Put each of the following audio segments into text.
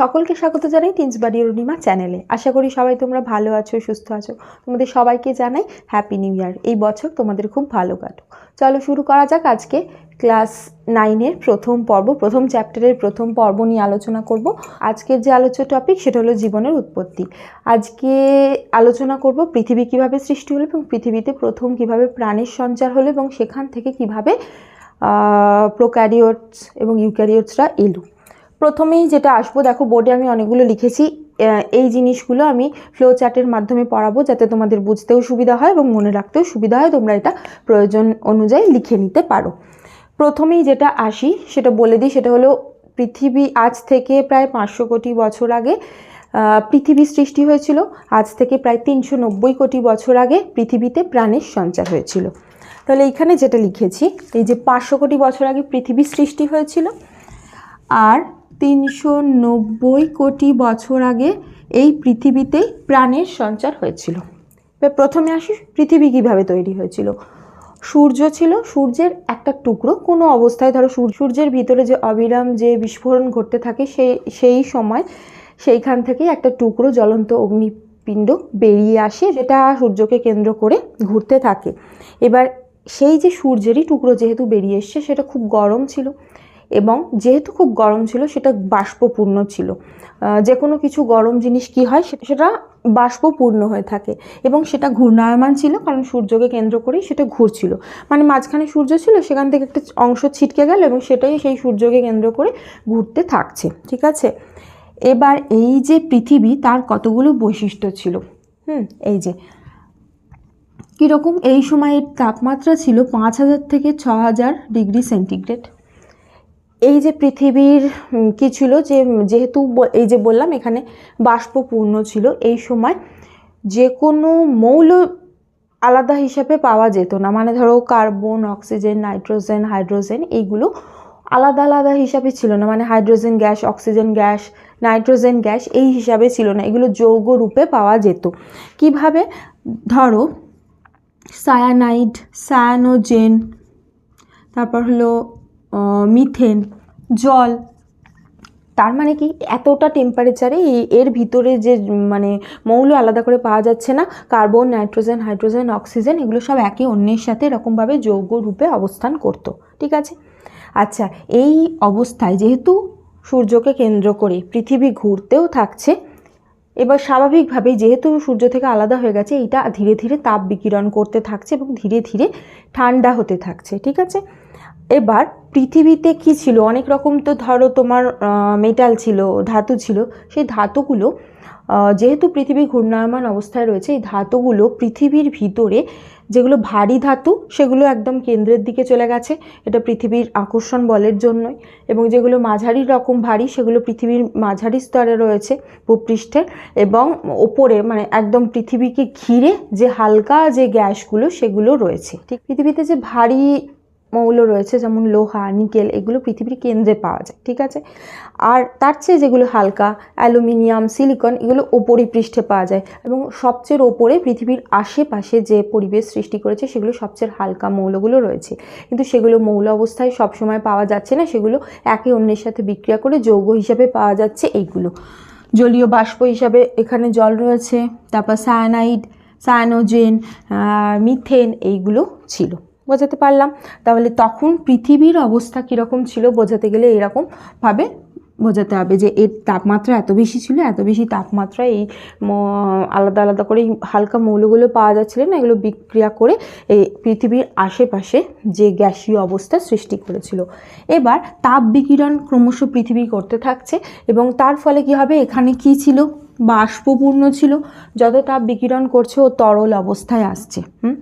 সকলকে স্বাগত জানাই টিন্স বাড়ি অরুণিমা চ্যানেলে। আশা করি সবাই তোমরা ভালো আছো, সুস্থ আছো। তোমাদের সবাইকে জানাই হ্যাপি নিউ ইয়ার এই বছর তোমাদের খুব ভালো কাটুক। চলো শুরু করা যাক আজকে ক্লাস নাইনের প্রথম পর্ব, প্রথম চ্যাপ্টারের প্রথম পর্ব নিয়ে আলোচনা করব। আজকের যে আলোচ্য টপিক সেটা হলো জীবনের উৎপত্তি। আজকে আলোচনা করব পৃথিবী কীভাবে সৃষ্টি হলো এবং পৃথিবীতে প্রথম কীভাবে প্রাণের সঞ্চার হলো এবং সেখান থেকে কীভাবে প্রোক্যারিওটস এবং ইউক্যারিওটসরা এলো। প্রথমেই যেটা আসব, দেখো বোর্ডে আমি অনেকগুলো লিখেছি। এই জিনিসগুলো আমি ফ্লো চার্টের মাধ্যমে পড়াবো যাতে তোমাদের বুঝতেও সুবিধা হয় এবং মনে রাখতেও সুবিধা হয় তোমরা এটা প্রয়োজন অনুযায়ী লিখে নিতে পারো। প্রথমেই যেটা আসি, সেটা বলে দিই, সেটা হলো পৃথিবী আজ থেকে প্রায় পাঁচশো কোটি বছর আগে পৃথিবী সৃষ্টি হয়েছিল। আজ থেকে প্রায় তিনশো নব্বই কোটি বছর আগে পৃথিবীতে প্রাণের সঞ্চার হয়েছিল। তাহলে এইখানে যেটা লিখেছি, এই যে পাঁচশো কোটি বছর আগে পৃথিবী সৃষ্টি হয়েছিল, আর তিনশো নব্বই কোটি বছর আগে এই পৃথিবীতে প্রাণের সঞ্চার হয়েছিল। প্রথমে আসি, পৃথিবী কীভাবে তৈরি হয়েছিল? সূর্য ছিল, সূর্যের একটা টুকরো। কোনো অবস্থায় ধরো সূর- সূর্যের ভিতরে যে অবিরাম যে বিস্ফোরণ ঘটতে থাকে, সেই সেই সময় সেইখান থেকেই একটা টুকরো জ্বলন্ত অগ্নিপিণ্ড বেরিয়ে আসে, যেটা সূর্যকে কেন্দ্র করে ঘুরতে থাকে। এবার সেই যে সূর্যেরই টুকরো যেহেতু বেরিয়ে এসছে, সেটা খুব গরম ছিল। এবং যেহেতু খুব গরম ছিল, সেটা বাষ্পপূর্ণ ছিল। যে কোনো কিছু গরম জিনিস কি হয় সেটা বাষ্পপূর্ণ হয়ে থাকে এবং সেটা ঘূর্ণায়মান ছিল, কারণ সূর্যকে কেন্দ্র করেই সেটা ঘুরছিল। মানে মাঝখানে সূর্য ছিল, সেখান থেকে একটা অংশ ছিটকে গেল এবং সেটাই সেই সূর্যকে কেন্দ্র করে ঘুরতে থাকছে, ঠিক আছে? এবার এই যে পৃথিবী, তার কতগুলো বৈশিষ্ট্য ছিল? হুম, এই যে। কীরকম? এই সময়ের তাপমাত্রা ছিল পাঁচ হাজার থেকে ছ হাজার ডিগ্রি সেন্টিগ্রেড। এই যে পৃথিবীর কি ছিল যে, যেহেতু এই যে বললাম এখানে বাষ্পপূর্ণ ছিল, এই সময় যে কোনো মৌল আলাদা হিসাবে পাওয়া যেত না। মানে ধরো কার্বন, অক্সিজেন, নাইট্রোজেন, হাইড্রোজেন এইগুলো আলাদা আলাদা হিসাবে ছিল না। মানে hydrogen gas, oxygen gas, nitrogen gas এই হিসাবে ছিল না। এগুলো যৌগ রূপে পাওয়া যেত। কীভাবে? ধরো সায়ানাইড, সায়ানোজেন, তারপর হলো মিথেন, জল। তার মানে কি? এতটা টেম্পারেচারে এর ভিতরে যে মানে মৌল আলাদা করে পাওয়া যাচ্ছে না। কার্বন নাইট্রোজেন হাইড্রোজেন অক্সিজেন এগুলো সব একে অন্যের সাথে এরকমভাবে যৌগ রূপে অবস্থান করতো। ঠিক আছে? আচ্ছা এই অবস্থায় যেহেতু সূর্যকে কেন্দ্র করে পৃথিবী ঘুরতেও থাকছে, এবার স্বাভাবিকভাবেই যেহেতু সূর্য থেকে আলাদা হয়ে গেছে এটা ধীরে ধীরে তাপ বিকিরণ করতে থাকছে এবং ধীরে ধীরে ঠান্ডা হতে থাকছে। ঠিক আছে? এবার পৃথিবীতে কি ছিল? অনেক রকম তো ধরো তোমার মেটাল ছিল, ধাতু ছিল। সেই ধাতুগুলো যেহেতু পৃথিবী ঘূর্ণায়মান অবস্থায় রয়েছে, এই ধাতুগুলো পৃথিবীর ভিতরে যেগুলো ভারী ধাতু, সেগুলো একদম কেন্দ্রের দিকে চলে গেছে। এটা পৃথিবীর আকর্ষণ বলের জন্যই। এবং যেগুলো মাঝারি রকম ভারী, সেগুলো পৃথিবীর মাঝারি স্তরে রয়েছে ভূপৃষ্ঠে এবং ওপরে মানে একদম পৃথিবীকে ঘিরে যে হালকা যে গ্যাসগুলো, সেগুলো রয়েছে। ঠিক পৃথিবীতে যে ভারী মৌল রয়েছে, যেমন লোহা, নিকেল, এগুলো পৃথিবীর কেন্দ্রে পাওয়া যায়, ঠিক আছে? আর তার চেয়ে যেগুলো হালকা, অ্যালুমিনিয়াম, সিলিকন, এগুলো ওপরই পৃষ্ঠে পাওয়া যায় এবং সবচেয়ে ওপরে পৃথিবীর আশেপাশে যে পরিবেশ সৃষ্টি করেছে, সেগুলো সবচেয়ে হালকা মৌলগুলো রয়েছে। কিন্তু সেগুলো মৌল অবস্থায় সবসময় পাওয়া যাচ্ছে না, সেগুলো একে অন্যের সাথে বিক্রিয়া করে যৌগ হিসাবে পাওয়া যাচ্ছে এইগুলো। জলীয় বাষ্প হিসাবে এখানে জল রয়েছে, তারপর সায়ানাইড সায়ানোজেন মিথেন এইগুলো ছিল। বোঝাতে পারলাম। তাহলে তখন পৃথিবীর অবস্থা কীরকম ছিল বোঝাতে গেলে এরকমভাবে বোঝাতে হবে যে এর তাপমাত্রা এত বেশি ছিল, এত বেশি তাপমাত্রায় এই আলাদা আলাদা করে হালকা মৌলগুলো পাওয়া যাচ্ছিল না। এগুলো বিক্রিয়া করে এই পৃথিবীর আশেপাশে যে গ্যাসীয় অবস্থা সৃষ্টি করেছিল। এবার তাপ বিকিরণ ক্রমশ পৃথিবী করতে থাকছে এবং তার ফলে কি হবে? এখানে কি ছিল? বাষ্পপূর্ণ ছিল। যত তাপ বিকিরণ করছে ও তরল অবস্থায় আসছে। হুম?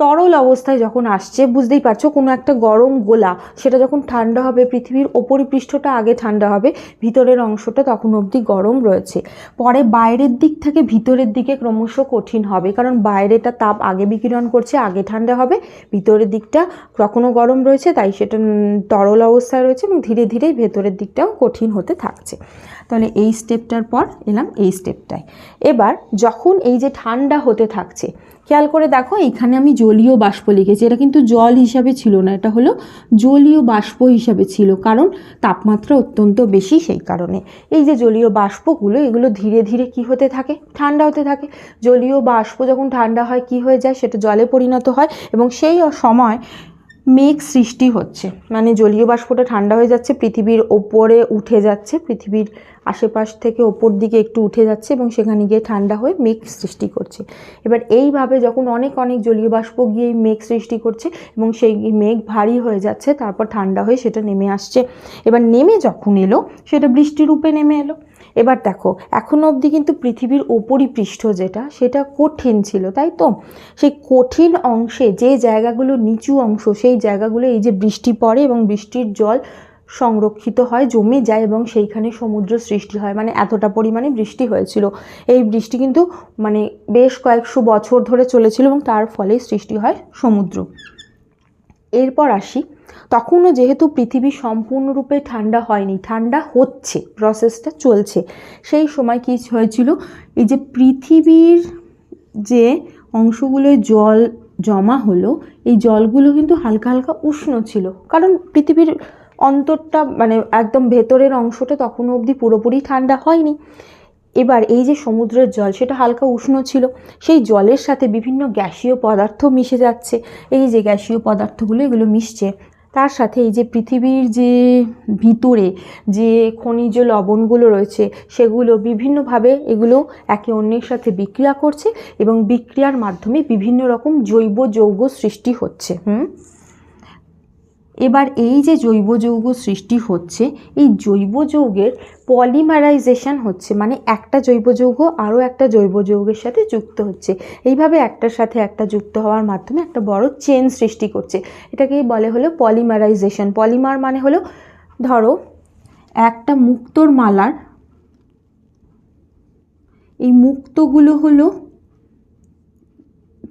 তরল অবস্থায় যখন আসছে, বুঝতেই পারছ, কোনো একটা গরম গোলা, সেটা যখন ঠান্ডা হবে, পৃথিবীর ওপরিপৃষ্ঠটা আগে ঠান্ডা হবে, ভিতরের অংশটা তখন অবধি গরম রয়েছে। পরে বাইরের দিক থেকে ভিতরের দিকে ক্রমশ কঠিন হবে, কারণ বাইরেটা তাপ আগে বিকিরণ করছে, আগে ঠান্ডা হবে, ভিতরের দিকটা তখনও গরম রয়েছে, তাই সেটা তরল অবস্থায় রয়েছে এবং ধীরে ধীরে ভেতরের দিকটাও কঠিন হতে থাকছে। তাহলে এই স্টেপটার পর এলাম এই স্টেপটায় এবার যখন এই যে ঠান্ডা হতে থাকছে খেয়াল করে দেখো, এখানে আমি জলীয় বাষ্প লিখেছি। এটা কিন্তু জল হিসাবে ছিল না, এটা হলো জলীয় বাষ্প হিসাবে ছিল, কারণ তাপমাত্রা অত্যন্ত বেশি সেই কারণে। এই যে জলীয় বাষ্পগুলো, এগুলো ধীরে ধীরে কি হতে থাকে? ঠান্ডা হতে থাকে। জলীয় বাষ্প যখন ঠান্ডা হয়, কি হয়ে যায়? সেটা জলে পরিণত হয় এবং সেই সময় মেঘ সৃষ্টি হচ্ছে। মানে জলীয় বাষ্পটা ঠান্ডা হয়ে যাচ্ছে, পৃথিবীর ওপরে উঠে যাচ্ছে, পৃথিবীর আশেপাশ থেকে ওপর দিকে একটু উঠে যাচ্ছে এবং সেখানে গিয়ে ঠান্ডা হয়ে মেঘ সৃষ্টি করছে। এবার এইভাবে যখন অনেক অনেক জলীয় বাষ্প গিয়ে মেঘ সৃষ্টি করছে এবং সেই মেঘ ভারী হয়ে যাচ্ছে, তারপর ঠান্ডা হয়ে সেটা নেমে আসছে। এবার নেমে যখন এলো, সেটা বৃষ্টির রূপে নেমে এলো। এবার দেখো এখনও অবধি কিন্তু পৃথিবীর ওপরই পৃষ্ঠ যেটা, সেটা কঠিন ছিল, তাই তো? সেই কঠিন অংশে যে জায়গাগুলো নিচু অংশ, সেই জায়গাগুলো এই যে বৃষ্টি পড়ে এবং বৃষ্টির জল সংরক্ষিত হয়, জমে যায় এবং সেইখানে সমুদ্র সৃষ্টি হয় মানে এতটা পরিমাণে বৃষ্টি হয়েছিল। এই বৃষ্টি কিন্তু মানে বেশ কয়েকশো বছর ধরে চলেছিল এবং তার ফলে সৃষ্টি হয় সমুদ্র। এরপর আসি তখনও যেহেতু পৃথিবী সম্পূর্ণরূপে ঠান্ডা হয়নি, ঠান্ডা হচ্ছে প্রসেসটা চলছে। সেই সময় কী হয়েছিল? এই যে পৃথিবীর যে অংশগুলোয় জল জমা হলো, এই জলগুলো কিন্তু হালকা হালকা উষ্ণ ছিল। কারণ পৃথিবীর অন্তরটা মানে একদম ভেতরের অংশটা তখনও অবধি পুরোপুরি ঠান্ডা হয়নি। এবার এই যে সমুদ্রের জল, সেটা হালকা উষ্ণ ছিল। সেই জলের সাথে বিভিন্ন গ্যাসীয় পদার্থ মিশে যাচ্ছে। এই যে গ্যাসীয় পদার্থগুলো, এগুলো মিশছে। তার সাথে এই যে পৃথিবীর যে ভিতরে যে খনিজ লবণগুলো রয়েছে, সেগুলো বিভিন্নভাবে এগুলো একে অন্যের সাথে বিক্রিয়া করছে এবং বিক্রিয়ার মাধ্যমে বিভিন্ন রকম জৈব যৌগ সৃষ্টি হচ্ছে। হুম? এবার এই যে জৈব যৌগ সৃষ্টি হচ্ছে, এই জৈব যৌগের পলিমারাইজেশন হচ্ছে মানে একটা জৈব যৌগ আরও একটা জৈব যৌগের সাথে যুক্ত হচ্ছে। এইভাবে একটার সাথে একটা যুক্ত হওয়ার মাধ্যমে একটা বড় চেন সৃষ্টি করছে। এটাকেই বলে হলো পলিমারাইজেশন পলিমার মানে হলো, ধরো, একটা মুক্তোর মালার, এই মুক্তগুলো হলো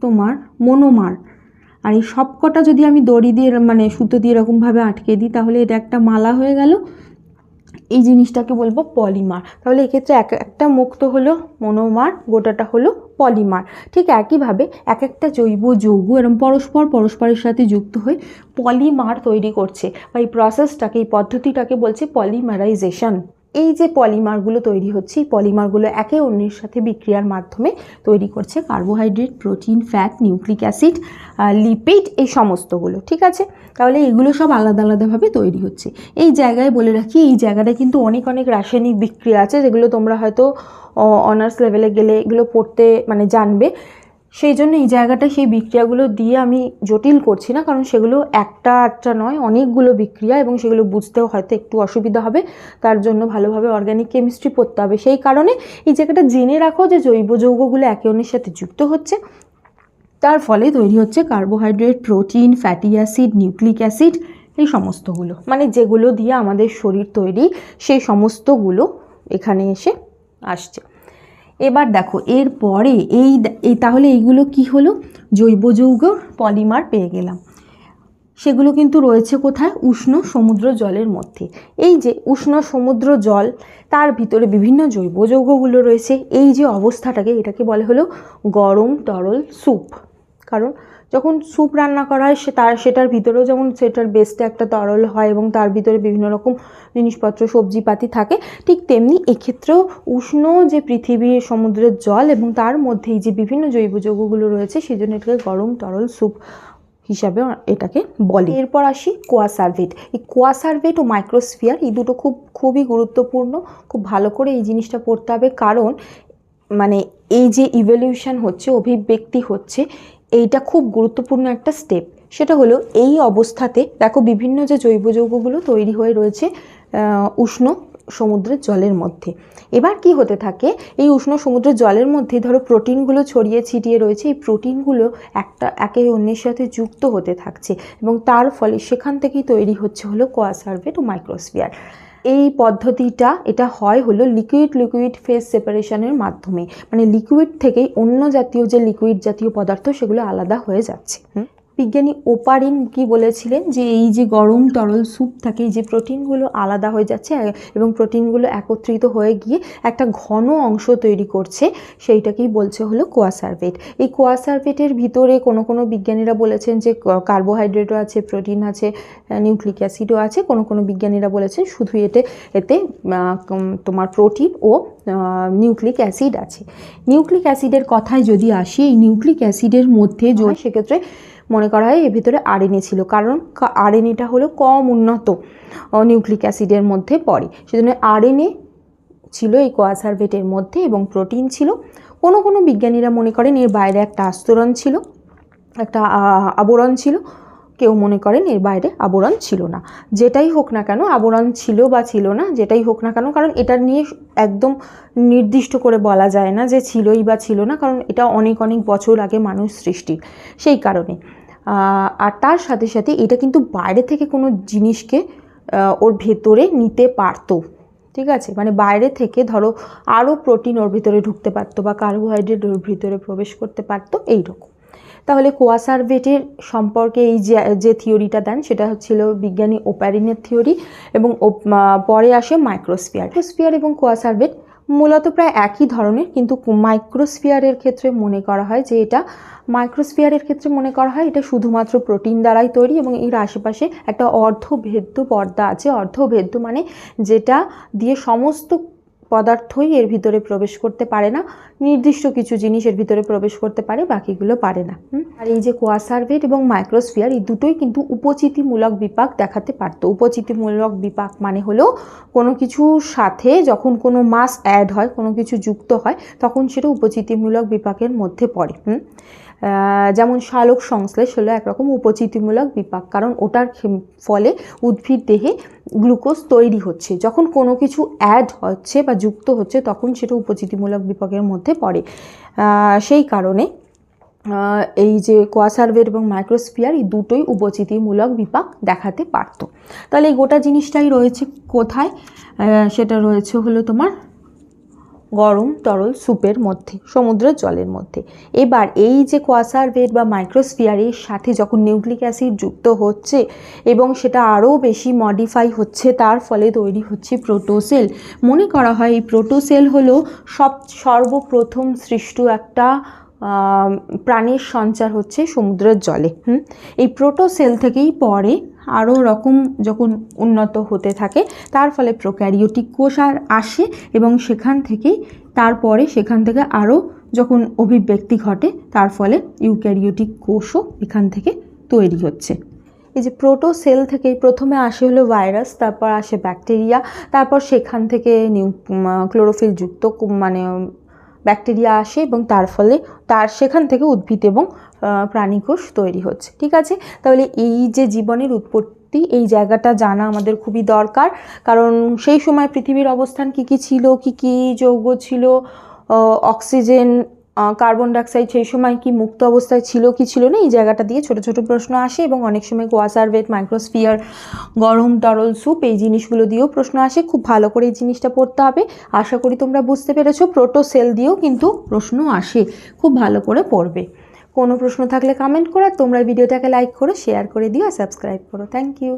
তোমার মনোমার আর এই সবকটা যদি আমি দড়ি দিয়ে মানে সুতো দিয়ে এরকমভাবে আটকে দিই, তাহলে এটা একটা মালা হয়ে গেল। এই জিনিসটাকে বলব পলিমার। তাহলে এক্ষেত্রে এক একটা মুক্ত হলো মনোমার, গোটাটা হলো পলিমার। ঠিক একইভাবে এক একটা জৈব যৌগ এরম পরস্পর পরস্পরের সাথে যুক্ত হয়ে পলিমার তৈরি করছে। বা এই প্রসেসটাকে এই পদ্ধতিটাকে বলছে পলিমারাইজেশন এই যে পলিমারগুলো তৈরি হচ্ছে, এই পলিমারগুলো একে অন্যের সাথে বিক্রিয়ার মাধ্যমে তৈরি করছে carbohydrate protein fat nucleic acid lipid এই সমস্তগুলো, ঠিক আছে? তাহলে এগুলো সব আলাদা আলাদাভাবে তৈরি হচ্ছে। এই জায়গায় বলে রাখি, এই জায়গাটায় কিন্তু অনেক অনেক রাসায়নিক বিক্রিয়া আছে যেগুলো তোমরা হয়তো অনার্স লেভেলে গেলে এগুলো পড়তে মানে জানবে। সেই জন্য এই জায়গাটা সেই বিক্রিয়াগুলো দিয়ে আমি জটিল করছি না, কারণ সেগুলো একটা একটা নয়, অনেকগুলো বিক্রিয়া এবং সেগুলো বুঝতেও হয়তো একটু অসুবিধা হবে। তার জন্য ভালোভাবে অর্গ্যানিক কেমিস্ট্রি পড়তে হবে। সেই কারণে এই জায়গাটা জেনে রাখো যে জৈব যৌগগুলো একে অন্যের সাথে যুক্ত হচ্ছে। তার ফলে তৈরি হচ্ছে carbohydrate protein fatty acid nucleic acid এই সমস্তগুলো। মানে যেগুলো দিয়ে আমাদের শরীর তৈরি, সেই সমস্তগুলো এখানে এসে আসছে। এবার দেখো এরপরে এই এই তাহলে এইগুলো কি হলো? জৈব যৌগ পলিমার পেয়ে গেলাম। সেগুলো কিন্তু রয়েছে কোথায়? উষ্ণ সমুদ্র জলের মধ্যে। এই যে উষ্ণ সমুদ্র জল, তার ভিতরে বিভিন্ন জৈব যৌগগুলো রয়েছে। এই যে অবস্থাটাকে এটাকে বলে হলো গরম তরল স্যুপ। কারণ যখন স্যুপ রান্না করা হয়, সে তার, সেটার ভিতরেও যেমন সেটার বেসটা একটা তরল হয় এবং তার ভিতরে বিভিন্ন রকম জিনিসপত্র, সবজিপাতি থাকে, ঠিক তেমনি এক্ষেত্রেও উষ্ণ যে পৃথিবীর সমুদ্রের জল এবং তার মধ্যেই যে বিভিন্ন জৈব যৌগগুলো রয়েছে, সেই জন্য এটাকে গরম তরল স্যুপ হিসাবে এটাকে বলে। এরপর আসি কোয়াসার্ভেট এই কোয়াসার্ভেট ও মাইক্রোস্ফিয়ার এই দুটো খুব, খুবই গুরুত্বপূর্ণ, খুব ভালো করে এই জিনিসটা পড়তে হবে। কারণ মানে এই যে ইভলিউশন হচ্ছে, অভিব্যক্তি হচ্ছে এইটা খুব গুরুত্বপূর্ণ একটা স্টেপ সেটা হলো এই অবস্থাতে, দেখো বিভিন্ন যে জৈব যৌগগুলো তৈরি হয়ে রয়েছে উষ্ণ সমুদ্রের জলের মধ্যে। এবার কি হতে থাকে, এই উষ্ণ সমুদ্রের জলের মধ্যে ধরো প্রোটিনগুলো ছড়িয়ে ছিটিয়ে রয়েছে, এই প্রোটিনগুলো একটা একে অন্যের সাথে যুক্ত হতে থাকছে এবং তার ফলে সেখান থেকেই তৈরি হচ্ছে হলো কোয়াসার্ভেট ও মাইক্রোস্ফিয়ার। এই পদ্ধতিটা, এটা হয় হলো লিকুইড লিকুইড ফেস সেপারেশনের মাধ্যমে। মানে লিকুইড থেকেই অন্য জাতীয় যে লিকুইড জাতীয় পদার্থ, সেগুলো আলাদা হয়ে যাচ্ছে। বিজ্ঞানী ওপারিন কি বলেছিলেন যে এই যে গরম তরল স্যুপ থাকে এই যে প্রোটিনগুলো আলাদা হয়ে যাচ্ছে এবং প্রোটিনগুলো একত্রিত হয়ে গিয়ে একটা ঘন অংশ তৈরি করছে সেইটাকেই বলছে হলো কোয়াসার্ভেট। এই কোয়াসার্ভেটের ভিতরে কোনো কোনো বিজ্ঞানীরা বলেছেন যে কার্বোহাইড্রেটও আছে প্রোটিন আছে নিউক্লিক অ্যাসিডও আছে কোনো কোনো বিজ্ঞানীরা বলেছেন শুধু এতে এতে তোমার প্রোটিন ও নিউক্লিক অ্যাসিড আছে। নিউক্লিক অ্যাসিডের কথায় যদি আসি এই নিউক্লিক অ্যাসিডের মধ্যে যদি সেক্ষেত্রে মনে করা হয় এর ভিতরে আরএনএ ছিল। কারণ আরএনএটা হলো কম উন্নত নিউক্লিক অ্যাসিডের মধ্যে পড়ে। সেজন্য আরএনএ ছিল এই কোয়াসার্ভেটের মধ্যে এবং প্রোটিন ছিল। কোনো কোনো বিজ্ঞানীরা মনে করেন এর বাইরে একটা আস্তরণ ছিল, একটা আবরণ ছিল। কেউ মনে করেন এর বাইরে আবরণ ছিল না। যেটাই হোক না কেন, আবরণ ছিল বা ছিল না, যেটাই হোক না কেন, কারণ এটা নিয়ে একদম নির্দিষ্ট করে বলা যায় না যে ছিলই বা ছিল না, কারণ এটা অনেক অনেক বছর আগে মানুষ সৃষ্টি সেই কারণে। আর তার সাথে সাথে এটা কিন্তু বাইরে থেকে কোনো জিনিসকে ওর ভেতরে নিতে পারতো। ঠিক আছে? মানে বাইরে থেকে ধরো আরও প্রোটিন ওর ভিতরে ঢুকতে পারতো বা কার্বোহাইড্রেট ওর ভিতরে প্রবেশ করতে পারতো, এইরকম। তাহলে কোয়াসার্ভেটের সম্পর্কে এই যে যে থিওরিটা দেন, সেটা হচ্ছিল বিজ্ঞানী ওপ্যারিনের থিওরি এবং পরে আসে মাইক্রোস্ফিয়ার। মাইক্রোস্ফিয়ার এবং কোয়াসার্ভেট মূলত প্রায় একই ধরনের, কিন্তু মাইক্রোস্ফিয়ারের ক্ষেত্রে মনে করা হয় যে এটা, মাইক্রোস্ফিয়ারের ক্ষেত্রে মনে করা হয় এটা শুধুমাত্র প্রোটিন দ্বারাই তৈরি এবং এর আশেপাশে একটা অর্ধভেদ্য পর্দা আছে। অর্ধভেদ্য মানে যেটা দিয়ে সমস্ত পদার্থই এর ভিতরে প্রবেশ করতে পারে না, নির্দিষ্ট কিছু জিনিস এর ভিতরে প্রবেশ করতে পারে, বাকিগুলো পারে না আর এই যে কোয়াসার্ভেট এবং মাইক্রোস্ফিয়ার, এই দুটোই কিন্তু উপচিতিমূলক বিপাক দেখাতে পারতো উপচিতিমূলক বিপাক মানে হলো কোনো কিছুর সাথে যখন কোনো মাস অ্যাড হয়, কোনো কিছু যুক্ত হয়, তখন সেটা উপচিতিমূলক বিপাকের মধ্যে পড়ে, হুম? যেমন শালক সংশ্লেষ হলো একরকম উপচিতিমূলক বিপাক, কারণ ওটার ফলে উদ্ভিদ দেহে গ্লুকোজ তৈরি হচ্ছে। যখন কোনো কিছু অ্যাড হচ্ছে বা যুক্ত হচ্ছে, তখন সেটা উপচিতিমূলক বিপাকের মধ্যে পড়ে। সেই কারণে এই যে কোয়াসার্ভেট এবং মাইক্রোস্ফিয়ার, এই দুটোই উপচিতিমূলক বিপাক দেখাতে পারতো। তাহলে এই গোটা জিনিসটাই রয়েছে কোথায়? সেটা রয়েছে হলো তোমার গরম তরল স্যুপের মধ্যে, সমুদ্রের জলের মধ্যে। এবার এই যে কোয়াসার্ভেট বা মাইক্রোস্ফিয়ারের সাথে যখন নিউক্লিক অ্যাসিড যুক্ত হচ্ছে এবং সেটা আরও বেশি মডিফাই হচ্ছে, তার ফলে তৈরি হচ্ছে প্রোটোসেল মনে করা হয় এই প্রোটোসেল হলো সব, সর্বপ্রথম সৃষ্ট একটা প্রাণের সঞ্চার হচ্ছে সমুদ্রের জলে। এই প্রোটোসেল থেকেই পরে আরও রকম যখন উন্নত হতে থাকে, তার ফলে প্রোক্যারিওটিক কোষ আর আসে এবং সেখান থেকেই তারপরে সেখান থেকে আরও যখন অভিব্যক্তি ঘটে, তার ফলে ইউক্যারিওটিক কোষও এখান থেকে তৈরি হচ্ছে। এই যে প্রোটোসেল থেকে প্রথমে আসে হলো ভাইরাস, তারপর আসে ব্যাকটেরিয়া, তারপর সেখান থেকে নিউ ক্লোরোফিল যুক্ত কু- মানে ব্যাকটেরিয়া আসে এবং তার ফলে তার সেখান থেকে উদ্ভিদ এবং প্রাণীকোষ তৈরি হচ্ছে, ঠিক আছে? তাহলে এই যে জীবনের উৎপত্তি, এই জায়গাটা জানা আমাদের খুবই দরকার। কারণ সেই সময় পৃথিবীর অবস্থান কি কি ছিল, কি কি যৌগ ছিল অক্সিজেন কার্বন ডাইঅক্সাইড সেই সময় কি মুক্ত অবস্থায় ছিল, কি ছিল না, এই জায়গাটা দিয়ে ছোট ছোট প্রশ্ন আসে এবং অনেক সময় কোয়াসার্ভেট মাইক্রোস্ফিয়ার, গরম তরল স্যুপ এই জিনিসগুলো দিয়েও প্রশ্ন আসে। খুব ভালো করে এই জিনিসটা পড়তে হবে। আশা করি তোমরা বুঝতে পেরেছ, প্রোটোসেল দিয়েও কিন্তু প্রশ্ন আসে। খুব ভালো করে পড়বে। কোনো প্রশ্ন থাকলে কমেন্ট করো তোমরা ভিডিওটাকে লাইক করো শেয়ার করে দিও আর সাবস্ক্রাইব করো। Thank you